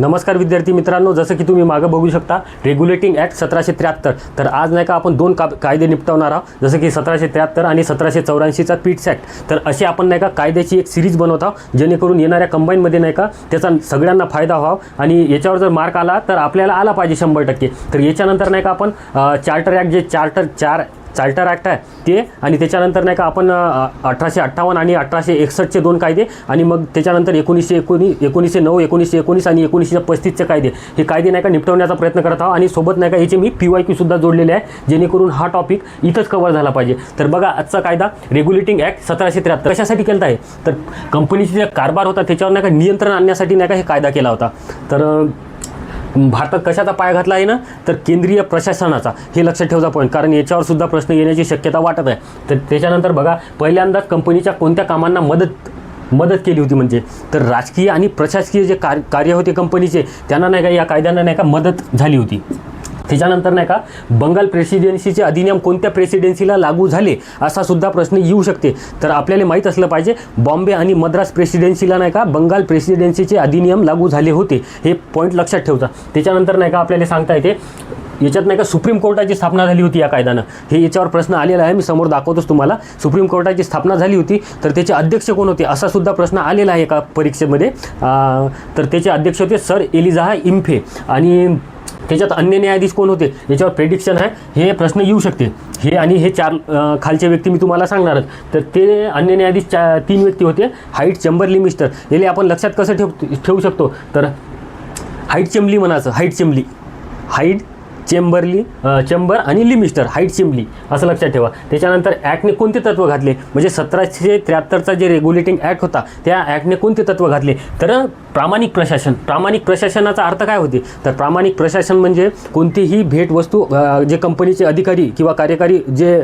नमस्कार विद्यार्थी मित्रांनो जसं की तुम्ही मागं बघू शकता रेग्युलेटिंग ॲक्ट सतराशे त्र्याहत्तर. तर आज नाही का आपण दोन का कायदे निपटवणार आहोत जसं की सतराशे त्र्याहत्तर आणि सतराशे चौऱ्याऐंशीचा पीट्स ॲक्ट तर असे आपण नाही का कायद्याची एक सिरीज बनवत आहोत जेणेकरून येणाऱ्या कंबाईनमध्ये नाही का त्याचा सगळ्यांना फायदा व्हावा आणि याच्यावर जर मार्क आला तर आपल्याला आला पाहिजे शंभर टक्के. तर याच्यानंतर नाही का आपण चार्टर ॲक्ट जे चार्टर चार चाल्टर ॲक्ट आहे ते आणि त्याच्यानंतर नाही का आपण अठराशे अठ्ठावन्न आणि अठराशे एकसष्टचे दोन कायदे आणि मग त्याच्यानंतर एकोणीसशे एकोणी एकोणीसशे नऊ एकोणीसशे एकोणीस आणि एकोणीसशे पस्तीसचे कायदे. हे कायदे नाही का निपटवण्याचा प्रयत्न करत आहोत आणि सोबत नाही का याचे मी पी वाय क्यूसुद्धा जोडलेले आहे जेणेकरून हा टॉपिक इथंच कव्हर झाला पाहिजे. तर बघा आजचा कायदा रेग्युलेटिंग ॲक्ट सतराशे त्र्याहत्तर. कशासाठी केला आहे तर कंपनीचे जे कारभार होता त्याच्यावर नाही का नियंत्रण आणण्यासाठी नाही का हे कायदा केला होता. तर भारतात कशाचा पाय घातला आहे ना? तर केंद्रीय प्रशासनाचा. हे लक्षात ठेवचा पॉईंट कारण याच्यावर सुद्धा प्रश्न येण्याची शक्यता वाटत आहे. तर त्याच्यानंतर बघा पहिल्यांदाच कंपनीच्या कोणत्या कामांना मदत मदत केली होती म्हणजे? तर राजकीय आणि प्रशासकीय जे कार्य कार्य होते कंपनीचे त्यांना नाही का या कायद्यांना नाही का मदत झाली होती. त्याच्यानंतर नाही का बंगाल प्रेसिडेन्सीचे अधिनियम कोणत्या प्रेसिडेन्सीला लागू झाले असा सुद्धा प्रश्न येऊ शकते. तर आपल्याला माहीत असलं पाहिजे बॉम्बे आणि मद्रास प्रेसिडेन्सीला नाही का बंगाल प्रेसिडेन्सीचे अधिनियम लागू झाले होते. हे पॉईंट लक्षात ठेवता. त्याच्यानंतर नाही का आपल्याला सांगता येते याच्यात नाही का सुप्रीम कोर्टाची स्थापना झाली होती या कायद्यानं. हे याच्यावर प्रश्न आलेला आहे मी समोर दाखवतोच तुम्हाला. सुप्रीम कोर्टाची स्थापना झाली होती तर त्याचे अध्यक्ष कोण होते असा सुद्धा प्रश्न आलेला आहे एका परीक्षेमध्ये. तर त्याचे अध्यक्ष होते सर एलिझा इम्फे. आणि त्याच्यात अन्य न्यायाधीश कोण होते? याच्यावर प्रेडिक्शन आहे. हे प्रश्न येऊ शकते. हे आणि हे चार खालचे व्यक्ती मी तुम्हाला सांगणारच. तर ते अन्य न्यायाधीश चा तीन व्यक्ती होते. हाईट चेंबरली मिस्टर. याला आपण लक्षात कसं ठेव ठेवू शकतो? तर हाईट चेंबली म्हणायचं. Hyde Chambers. Hyde Chambers chamber आणि लिमिस्टर हाईट चिंबली असं लक्षात ठेवा. त्याच्यानंतर ॲक्टने कोणते तत्व घातले? म्हणजे सतराशे त्र्याहत्तरचा जे रेग्युलेटिंग ॲक्ट होता त्या ॲक्टने कोणते तत्व घातले? तर प्रामाणिक प्रशासन. प्रामाणिक प्रशासनाचा अर्थ काय होते? तर प्रामाणिक प्रशासन म्हणजे कोणतीही भेटवस्तू जे कंपनीचे अधिकारी किंवा कार्यकारी जे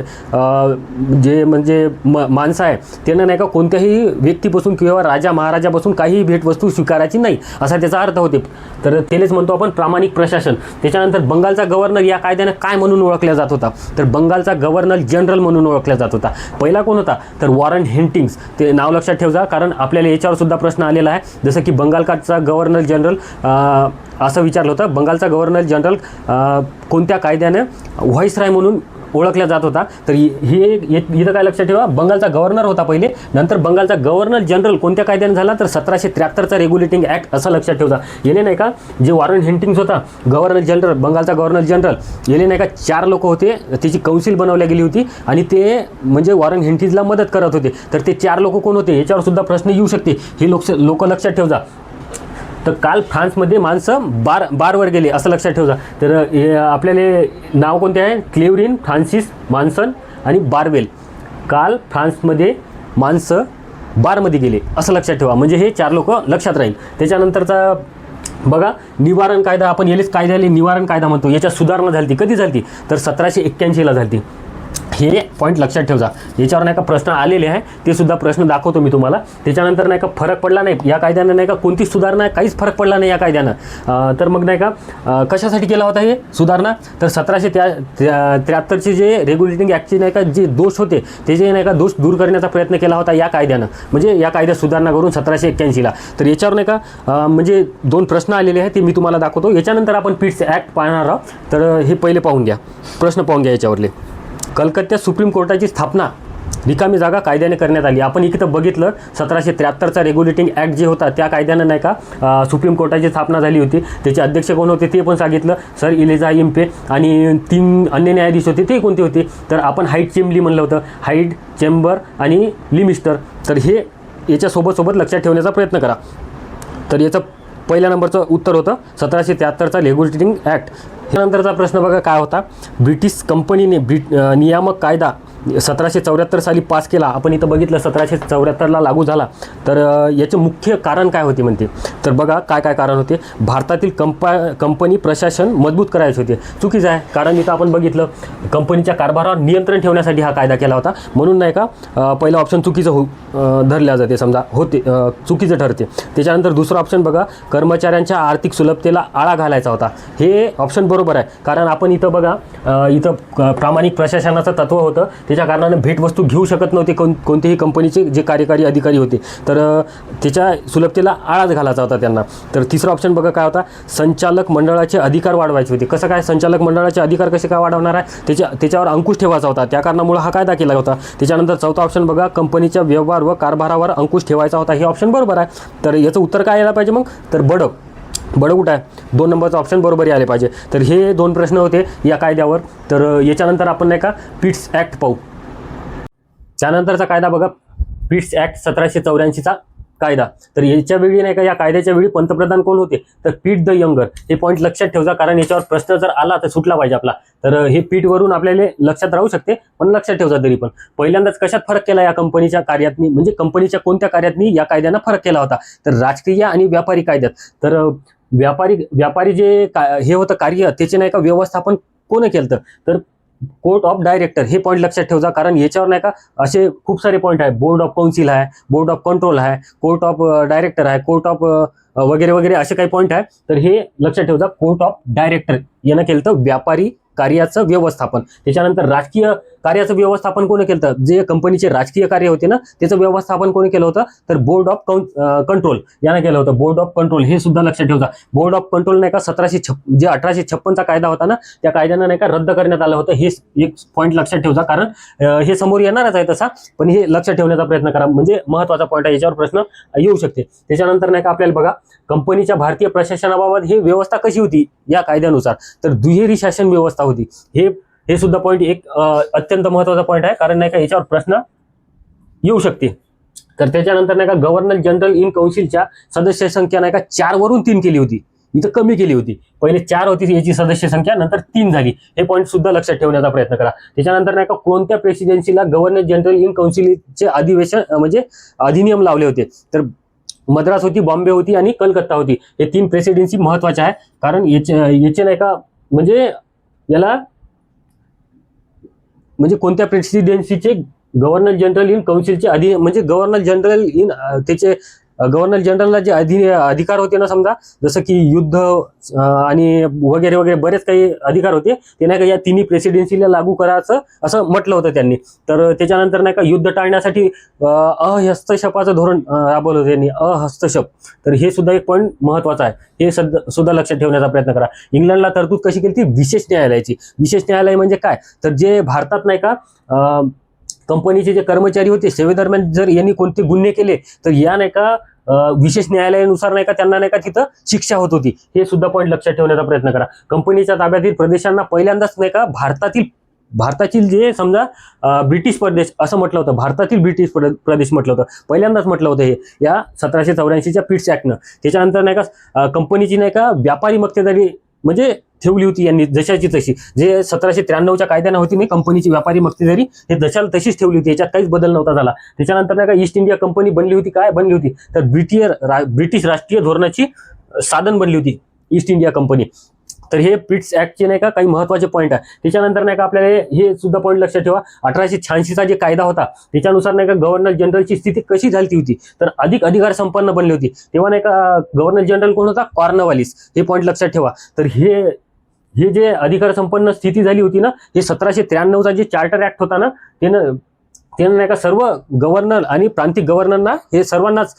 जे म्हणजे म माणसं आहे त्यांना नाही का कोणत्याही व्यक्तीपासून किंवा राजा महाराजापासून काहीही भेटवस्तू स्वीकारायची नाही असा त्याचा अर्थ होते. तर तेच म्हणतो आपण प्रामाणिक प्रशासन. त्याच्यानंतर बंगालचा गव्हर्नर या कायद्यानं काय म्हणून ओळखला जात होता? तर बंगालचा गव्हर्नर जनरल म्हणून ओळखला जात होता. पहिला कोण होता? तर वॉरन हेंटिंग्स. ते नाव लक्षात ठेवजा कारण आपल्याला याच्यावर सुद्धा प्रश्न आलेला आहे. जसं की बंगालचा गव्हर्नर जनरल असं विचारलं होतं. बंगालचा गव्हर्नर जनरल कोणत्या कायद्याने व्हॉइसराय म्हणून ओळखला जात होता. तर हे इथं काय लक्षात ठेवा बंगालचा गव्हर्नर होता पहिले. नंतर बंगालचा गव्हर्नर जनरल कोणत्या कायद्याने झाला? तर सतराशे त्र्याहत्तरचा रेग्युलेटिंग ॲक्ट असं लक्षात ठेवता येणे नाही का जे वॉरन हेंटिंग्स होता गव्हर्नर जनरल बंगालचा गव्हर्नर जनरल येणे नाही का चार लोक होते त्याची कौन्सिल बनवल्या गेली होती आणि ते म्हणजे वॉरन हेंटिंग्सला मदत करत होते. तर ते चार लोक कोण होते? याच्यावर सुद्धा प्रश्न येऊ शकते. हे लोक लोक लक्षात ठेवजा. तर काल फ्रान्समध्ये माणसं बार बारवर गेले असं लक्षात ठेवजा. तर आपल्याला नाव कोणते आहे? क्लेवरिन फ्रान्सिस मान्सन आणि बारवेल. काल फ्रान्समध्ये माणसं बारमध्ये गेले असं लक्षात ठेवा. म्हणजे हे चार लोक लक्षात राहील. त्याच्यानंतरचा बघा निवारण कायदा आपण यालेच कायद्याला निवारण कायदा म्हणतो. याच्यात सुधारणा झाली कधी झाली तर सतराशे एक्क्याऐंशीला झाली हे पॉईंट लक्षात ठेवजा. याच्यावर नाही का प्रश्न आलेले आहे. ते सुद्धा प्रश्न दाखवतो मी तुम्हाला. त्याच्यानंतर नाही का फरक पडला नाही. या कायद्यानं नाही का कोणतीच सुधारणा काहीच फरक पडला नाही या कायद्यानं. तर मग नाही का कशासाठी केला होता हे सुधारणा? तर सतराशे त्या त्र्याहत्तरचे जे रेग्युलेटिंग ॲक्टचे नाही का जे दोष होते ते जे नाही का दोष दूर करण्याचा प्रयत्न केला होता या कायद्यानं. म्हणजे या कायद्यात सुधारणा करून सतराशे एक्क्याऐंशीला तर याच्यावर नाही का म्हणजे दोन प्रश्न आलेले आहेत ते मी तुम्हाला दाखवतो. याच्यानंतर आपण पीट्स ॲक्ट पाहणार आहोत. तर हे पहिले पाहून घ्या. प्रश्न पाहून घ्या याच्यावरले. कलकत्त्यात सुप्रीम कोर्टाची स्थापना. रिकामी जागा कायद्याने करण्यात आली. आपण इथं बघितलं? सतराशे त्र्याहत्तरचा रेग्युलेटिंग ॲक्ट जे होता त्या कायद्यानं नाही का सुप्रीम कोर्टाची स्थापना झाली होती. त्याचे अध्यक्ष कोण होते ते पण सांगितलं. सर इलेझा इम्पे आणि तीन अन्य न्यायाधीश होते ते कोणते होते? तर आपण हाईट चेंबली म्हणलं होतं. हाईट चेंबर आणि लिमिस्टर तर हे याच्यासोबतसोबत लक्षात ठेवण्याचा प्रयत्न करा. तर याचं पहिल्या नंबरचं उत्तर होतं सतराशे त्र्याहत्तरचा रेग्युलेटिंग ॲक्ट. त्यानंतरचा प्रश्न बघा काय होता. ब्रिटिश कंपनीने ब्रिट नियामक कायदा सतराशे चौऱ्याहत्तर साली पास केला. आपण इथं बघितलं सतराशे चौऱ्याहत्तरला लागू झाला. तर याचे मुख्य कारण काय होते म्हणते? तर बघा काय काय कारण होते. भारतातील कंपा कंपनी प्रशासन मजबूत करायचे होते. चुकीचं आहे. कारण इथं आपण बघितलं कंपनीच्या कारभारावर नियंत्रण ठेवण्यासाठी हा कायदा केला होता. म्हणून नाही का पहिलं ऑप्शन चुकीचं हो धरल्या जाते. समजा होते चुकीचं ठरते. त्याच्यानंतर दुसरं ऑप्शन बघा कर्मचाऱ्यांच्या आर्थिक सुलभतेला आळा घालायचा होता. हे ऑप्शन बरोबर आहे. कारण आपण इथं बघा इथं प्रामाणिक प्रशासनाचं तत्व होतं. त्याच्या कारणानं भेटवस्तू घेऊ शकत नव्हते कोण कोणतेही कंपनीचे जे कार्यकारी अधिकारी होते. तर त्याच्या सुलभतेला आळाच घालायचा होता त्यांना. तर तिसरा ऑप्शन बघा काय होता? संचालक मंडळाचे अधिकार वाढवायचे होते. कसं काय? संचालक मंडळाचे अधिकार कसे काय वाढवणार आहे? त्याच्या त्याच्यावर अंकुश ठेवायचा होता. त्या कारणामुळे हा कायदा केला होता. त्याच्यानंतर चौथा ऑप्शन बघा कंपनीच्या व्यवहार व कारभारावर अंकुश ठेवायचा होता. हे ऑप्शन बरोबर आहे. तर याचं उत्तर काय यायला पाहिजे मग? तर बडक बडं कुठं आहे? दोन नंबरचं ऑप्शन बरोबर यायला पाहिजे. तर हे दोन प्रश्न होते या कायद्यावर. तर याच्यानंतर आपण नाही का पिट्स ॲक्ट पाहू. त्यानंतरचा कायदा बघा. पिट्स ॲक्ट सतराशे चौऱ्याऐंशीचा कायदा. तर याच्या वेळी नाही का या कायद्याच्या वेळी पंतप्रधान कोण होते? तर पीठ द यंगर हे पॉईंट लक्षात ठेवजा कारण याच्यावर प्रश्न जर आला तर सुटला पाहिजे आपला. तर हे पीठवरून आपल्याला लक्षात राहू शकते पण लक्षात ठेवजा तरी पण. पहिल्यांदाच कशात फरक केला या कंपनीच्या कार्यातनी? म्हणजे कंपनीच्या कोणत्या कार्यातनी या कायद्यानं फरक केला होता? तर राजकीय आणि व्यापारी कायद्यात. तर व्यापारी व्यापारी जे का हे होतं कार्य त्याचे नाही का व्यवस्थापन कोण केलं तर कोर्ट ऑफ डायरेक्टर हे पॉईंट लक्षात ठेवजा कारण याच्यावर नाही का असे खूप सारे पॉईंट आहे. बोर्ड ऑफ काउन्सिल आहे बोर्ड ऑफ कंट्रोल आहे कोर्ट ऑफ डायरेक्टर आहे कोर्ट ऑफ वगैरे वगैरे असे काही पॉईंट आहे. तर हे लक्षात ठेवजा कोर्ट ऑफ डायरेक्टर यानं केलं तर व्यापारी कार्याचं व्यवस्थापन. त्याच्यानंतर राजकीय कार्याचं व्यवस्थापन कोणी केलं जे कंपनीचे राजकीय कार्य होते ना त्याचं व्यवस्थापन कोणी केलं होतं? तर बोर्ड ऑफ कंट्रोल यानं केलं होतं. बोर्ड ऑफ कंट्रोल हे सुद्धा लक्षात ठेवता बोर्ड ऑफ कंट्रोल नाही का सतराशे छप जे अठराशे छप्पनचा कायदा होता ना त्या कायद्यानं नाही का रद्द करण्यात आलं होतं. हे एक पॉईंट लक्षात ठेवता कारण हे समोर येणारच आहे तसा पण हे लक्षात ठेवण्याचा प्रयत्न करा. म्हणजे महत्त्वाचा पॉईंट आहे याच्यावर प्रश्न येऊ शकते. त्याच्यानंतर नाही का आपल्याला बघा कंपनीच्या भारतीय प्रशासनाबाबत ही व्यवस्था कशी होती? या कायद्यानुसार. तर दुहेरी शासन व्यवस्था होती. हे हे सुद्धा पॉईंट एक अत्यंत महत्त्वाचा पॉईंट आहे. कारण नाही का याच्यावर प्रश्न येऊ शकते तर त्याच्यानंतर नाही का गव्हर्नर जनरल इन काउन्सिलच्या सदस्य संख्या नाही का चार वरून तीन केली होती. इथं कमी केली होती. पहिले चार होती याची सदस्य संख्या नंतर तीन झाली. हे पॉईंट सुद्धा लक्षात ठेवण्याचा प्रयत्न करा. त्याच्यानंतर नाही का कोणत्या प्रेसिडेन्सीला गव्हर्नर जनरल इन काउन्सिलचे अधिवेशन म्हणजे अधिनियम लावले होते? तर मद्रास होती बॉम्बे होती आणि कलकत्ता होती. हे तीन प्रेसिडेन्सी महत्त्वाच्या आहे. कारण याचे याचे नाही का म्हणजे याला म्हणजे कोणत्या प्रेसिडेन्सीचे गव्हर्नर जनरल इन काउन्सिलचे अधि म्हणजे गव्हर्नर जनरल इन त्याचे गव्हर्नर जनरलला जे अधि अधिकार होते ना समजा जसं की युद्ध आणि वगैरे वगैरे बरेच काही अधिकार होते ते नाही का या तिन्ही प्रेसिडेन्सीला लागू करायचं असं म्हटलं होतं त्यांनी. तर त्याच्यानंतर नाही का युद्ध टाळण्यासाठी अहस्तक्षेपाचं धोरण राबवलं होतं त्यांनी अहस्तक्षेप. तर हे सुद्धा एक पॉईंट महत्त्वाचा आहे. हे सध्या सुद्धा लक्षात ठेवण्याचा प्रयत्न करा. इंग्लंडला तरतूद कशी केली ती? विशेष न्यायालयाची. विशेष न्यायालय म्हणजे काय? तर जे भारतात नाही का कंपनीचे जे कर्मचारी होते सेवेदरम्यान जर यांनी कोणते गुन्हे केले तर या नाही का विशेष न्यायालयानुसार नाही का त्यांना नाही का तिथं शिक्षा होत होती. हे सुद्धा पॉईंट लक्षात ठेवण्याचा प्रयत्न करा. कंपनीच्या ताब्यातील प्रदेशांना पहिल्यांदाच नाही का भारतातील भारतातील जे समजा ब्रिटिश प्रदेश असं म्हटलं होतं भारतातील ब्रिटिश प्र- प्रदेश म्हटलं होतं पहिल्यांदाच म्हटलं होतं हे या सतराशे चौऱ्याऐंशीच्या पिट्स ॲक्टनं त्याच्यानंतर नाही का कंपनीची नाही का व्यापारी मक्तेदारी म्हणजे ठेवली होती यांनी जशाची तशी. जे सतराशे त्र्याण्णवच्या कायद्यानं होती नाही कंपनीची व्यापारी मक्तेदारी हे जशाला तशीच ठेवली होती याच्यात काहीच बदल नव्हता झाला. त्याच्यानंतर नाही का ईस्ट इंडिया कंपनी बनली होती काय बनली होती? तर ब्रिटिश रा, ब्रिटिश राष्ट्रीय धोरणाची साधन बनली होती ईस्ट इंडिया कंपनी तर हे पिट्स ऍक्टचे नाही का काही महत्त्वाचे पॉईंट आहे. त्याच्यानंतर नाही का आपल्याला हे- सुद्धा पॉईंट लक्षात ठेवा. अठराशे शहाऐंशीचा जे कायदा होता त्याच्यानुसार नाही का गव्हर्नर जनरलची स्थिती कशी झाली होती? तर अधिक अधिकार संपन्न बनली होती. तेव्हा नाही का गव्हर्नर जनरल कोण होता? कॉर्नवालिस हे पॉईंट लक्षात ठेवा. तर हे हे जे अधिकार संपन्न स्थिती झाली होती ना हे सतराशे त्र्याण्णवचा जे चार्टर ऍक्ट होता ना त्यानं त्यानं नाही का सर्व गव्हर्नर आणि प्रांतिक गव्हर्नरना हे सर्वांनाच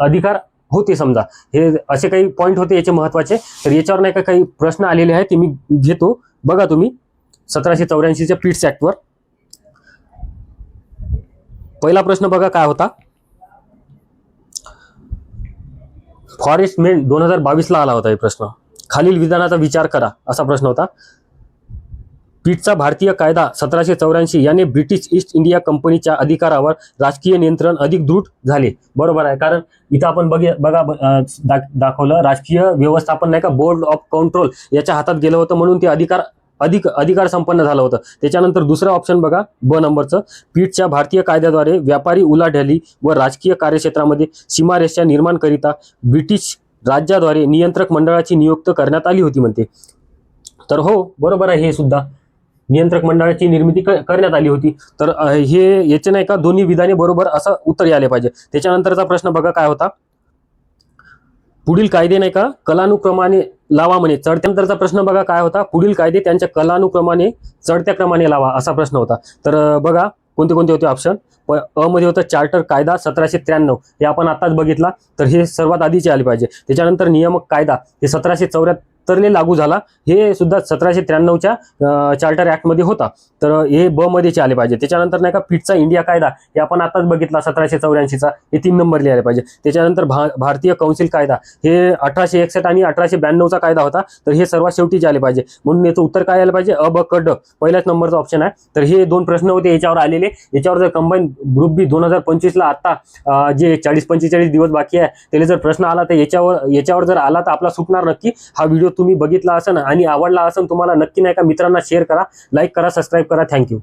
अधिकार होते समजा. हे असे काही पॉईंट होते याचे महत्त्वाचे. तर याच्यावर नाही का काही प्रश्न आलेले आहेत ते मी घेतो. बघा तुम्ही सतराशे चौऱ्याऐंशीच्या पीट्स ऍक्टवर पहिला प्रश्न बघा काय होता. फॉरेस्ट मेन दोन हजार बावीसला आला होता हे प्रश्न. खालील विधानाचा विचार करा असा प्रश्न होता. पीठचा भारतीय कायदा सतराशे चौऱ्याऐंशी याने ब्रिटिश ईस्ट इंडिया कंपनीच्या अधिकारावर राजकीय नियंत्रण अधिक दृढ झाले. बरोबर आहे. कारण इथं आपण बघ बघा दाखवलं राजकीय व्यवस्थापन नाही का बोर्ड ऑफ कंट्रोल याच्या हातात गेलं होतं म्हणून ते अधिकार अधिक अधिकार संपन्न झालं होतं. त्याच्यानंतर दुसरं ऑप्शन बघा ब नंबरचं. पीठच्या भारतीय कायद्याद्वारे व्यापारी उलाढाली व राजकीय कार्यक्षेत्रामध्ये सीमारेषा निर्माण करिता ब्रिटिश राज्याद्वारे नियंत्रक मंडळाची नियुक्त करण्यात आली होती म्हणते. तर हो बरोबर आहे हे सुद्धा. नियंत्रक मंडळाची निर्मिती क- करण्यात आली होती. तर हे याचे नाही का दोन्ही विधाने बरोबर असं उत्तर यायला पाहिजे. त्याच्यानंतरचा प्रश्न बघा काय होता. पुढील कायदे नाही का कलानुक्रमाने लावा म्हणे चढत्यानंतरचा प्रश्न बघा काय होता. पुढील कायदे त्यांच्या कलानुक्रमाने चढत्या क्रमाने लावा असा प्रश्न होता. तर बघा कोणते कोणते होते ऑप्शन प अ मध्ये होतं चार्टर कायदा सतराशे त्र्याण्णव. हे आपण आताच बघितला. तर हे सर्वात आधीचे आले पाहिजे. त्याच्यानंतर नियामक कायदा हे सतराशे चौऱ्याहत्तरले लागू झाला. हे सुद्धा सतराशे त्र्याण्णवच्या चार्टर ॲक्टमध्ये होता. तर हे ब मध्येचे आले पाहिजे. त्याच्यानंतर नाही का फिटचा इंडिया कायदा हे आपण आताच बघितला सतराशे चौऱ्याऐंशीचा. हे तीन नंबर लिहायला पाहिजे. त्याच्यानंतर भा भारतीय कौन्सिल कायदा हे अठराशे एकसष्ट आणि अठराशे ब्याण्णवचा कायदा होता. तर हे सर्वात शेवटीचे आले पाहिजे. म्हणून याचं उत्तर काय आलं पाहिजे? अ ब क ड. पहिल्याच नंबरचा ऑप्शन आहे. तर हे दोन प्रश्न होते याच्यावर आलेले. याच्यावर जर कंबाईन ग्रुप बी दोन हजार पंचवीसला आता जे चाळीस पंचेचाळीस दिवस बाकी आहे त्याला जर प्रश्न आला तर याच्यावर याच्यावर जर आला तर आपला सुटणार नक्की. हा व्हिडिओ तुम्ही बघितला असेल आणि आवडला असेल तुम्हाला नक्की नाही का मित्रांना शेअर करा लाईक करा सबस्क्राईब करा. थँक्यू